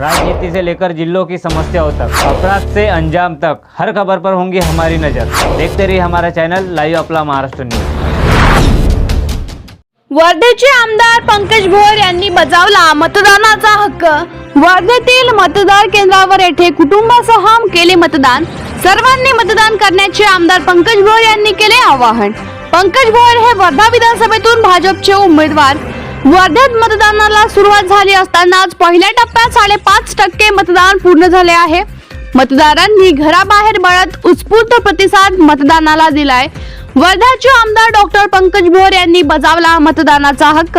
राजनीति से लेकर जिलों की समस्याओं तक अपराध से अंजाम तक हर खबर पर होंगी हमारी नजर। देखते रहिए हमारा channel live Apla Maharashtra news. वर्धेचे आमदार पंकज भोर यांनी बजावला मतदानाचा हक्क. वर्धेतील मतदार केंद्रावर येथे कुटुंबासह केले मतदान. सर्वांनी मतदान करण्याचे आमदार पंकज भोर यांनी केले आवाहन. पंकज भोर हे वर्धा विधानसभेतून भाजपचे उमेदवार. वर्ध्यात मतदानाला सुरुवात झाली असतानाच पहिल्या टप्प्यात साडेपाच टक्के मतदान पूर्ण झाले आहे. मतदारांनी घराबाहेर बळत उत्स्फूर्त प्रतिसाद मतदानाला दिलाय. वर्ध्याचे आमदार डॉक्टर पंकज भोर यांनी बजावला मतदानाचा हक्क.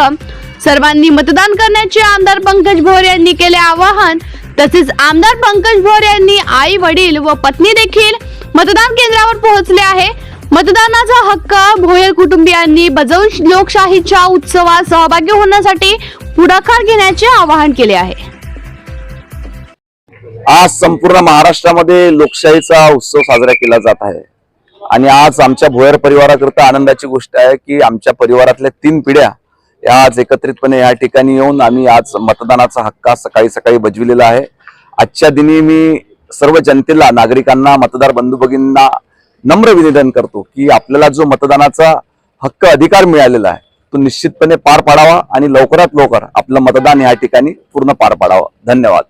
सर्वांनी मतदान करण्याचे आमदार पंकज भोर यांनी केले आवाहन. तसेच आमदार पंकज भोर यांनी आई वडील व पत्नी देखील मतदान केंद्रावर पोहोचले आहे. मतदानाचा हक्क भोयर कुटुंबियांनी बजावून लोकशाहीच्या उत्सवात सहभागी होण्यासाठी पुढाकार घेण्याचे आवाहन केले आहे. आज संपूर्ण महाराष्ट्रामध्ये लोकशाहीचा उत्सव साजरा केला जात आहे. आणि आज आमच्या भोयर परिवाराकरता आनंदाची गोष्ट आहे की आमच्या परिवारातल्या तीन पिढ्या या आज एकत्रितपणे या ठिकाणी येऊन आम्ही आज मतदानाचा हक्क सकाळी सकाळी बजविलेला आहे. आजच्या दिनी मी सर्व जनतेला नागरिकांना मतदार बंधू भगिनींना नम्र विनिवेदन करतो की आपल्याला जो मतदानाचा हक्क अधिकार मिळालेला आहे तो निश्चितपणे पार पाडावा आणि लवकरात लवकर आपलं मतदान या ठिकाणी पूर्ण पार पाडावं. धन्यवाद.